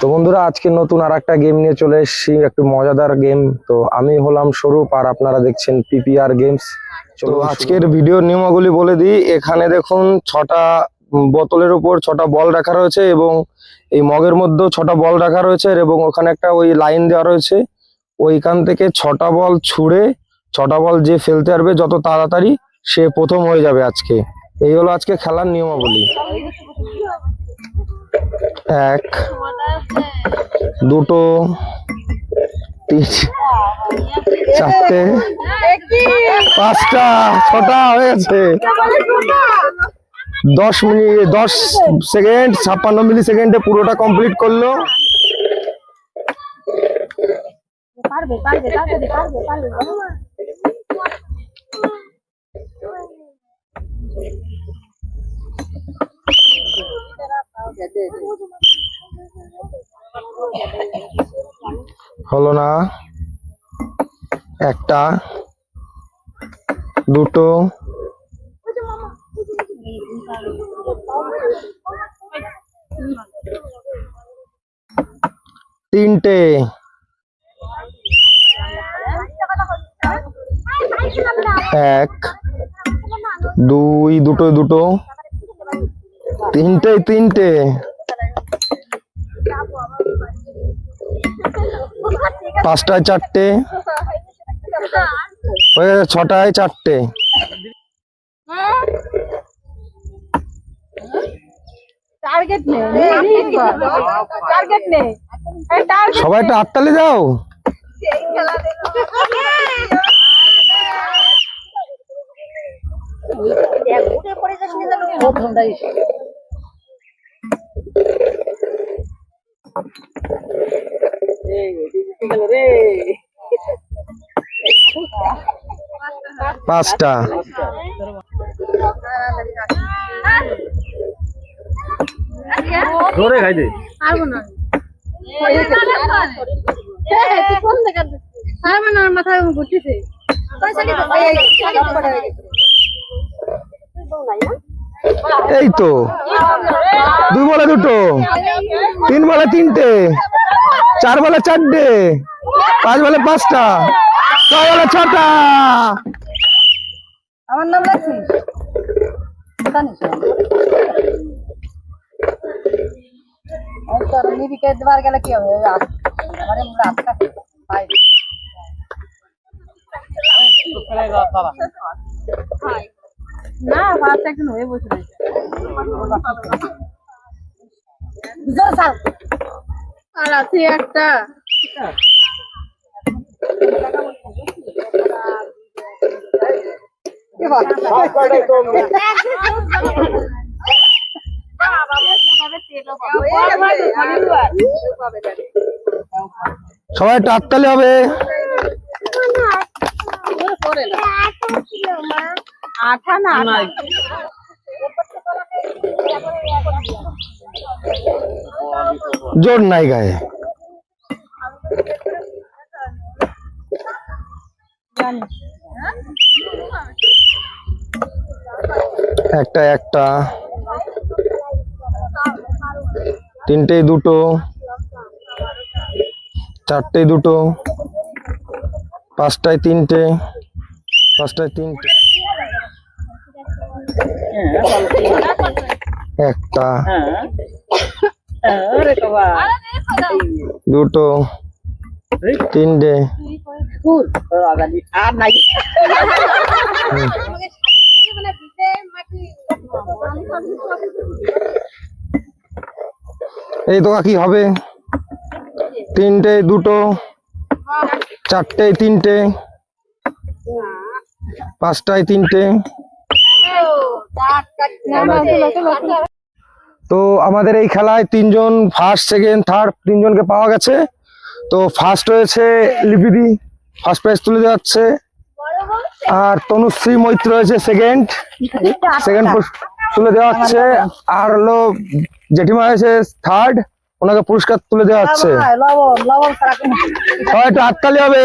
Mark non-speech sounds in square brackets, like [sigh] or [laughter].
তো বন্ধুরা আজকে নতুন আর একটা গেম নিয়ে চলে এসেছি একটু মজাদার গেম তো আমি হলাম স্বরূপ আর আপনারা দেখছেন পিপিআর গেমস তো আজকের ভিডিও নিয়মাগুলি বলে দিই এখানে দেখুন ছটা বোতলের উপর ছটা বল রাখা রয়েছে এবং এই মগের মধ্যেও ছটা বল রাখা রয়েছে এবং ওখানে একটা ওই লাইন দেওয়া রয়েছে। ওইখান থেকে ছটা বল ছুঁড়ে ছটা বল যে ফেলতে পারবে যত তাড়াতাড়ি সে প্রথম হয়ে যাবে আজকে। এই হলো আজকে খেলার নিয়মাবলী। এক দুটো চারটে, পাঁচটা, ছটা হয়েছে দশ মিনিট, দশ সেকেন্ড, ছাপ্পান্ন মিলি সেকেন্ডে পুরোটা কমপ্লিট করল। পারবে পারবে তাড়াতাড়ি পারবে পারবে হলো না। একটা। দুটো। তিনটে। এক। দুই। দুটো দুটো। তিনটে তিনটে। পাঁচটায় চারটে। হয়ে গেছে ছটায় চারটে। সবাই একটা হাততালি দাও। [laughs] পাঁচটা। ধরে খাই দে। পারব না। কোন জায়গা পারব না আমার মাথায় ঘুরতেছে এই তো দুই বলে দুটো তিন বলে তিনটে। চার বলে চারটে পাঁচ বলে পাঁচটা। ছয় বলে ছটা। আমার নাম গেলে কি হবে? না হয়ে বসে আর আছে একটা। সবাই হাততালি হবে। আঠা না জোর নাই গায়ে একটা একটা তিনটে দুটো চারটে দুটো পাঁচটায় তিনটে পাঁচটায় তিনটে একটা দুটো তিনটে। আর নাই এই তো কি হবে? তিনটে দুটো চারটে তিনটে পাঁচটায় তিনটে। তো আমাদের এই খেলায় তিনজন ফার্স্ট সেকেন্ড থার্ড তিনজনকে পাওয়া গেছে তো ফার্স্ট হয়েছে লিপিদি ফার্স্ট প্রাইজ তুলে দেওয়া হচ্ছে আর তনুশ্রী মৈত্র হয়েছে সেকেন্ড সেকেন্ড তুলে দেওয়া হচ্ছে আর হলো জেঠিমা হয়েছে থার্ড ওনাকে পুরস্কার তুলে দেওয়া হচ্ছে সবাই একটু হাততালি হবে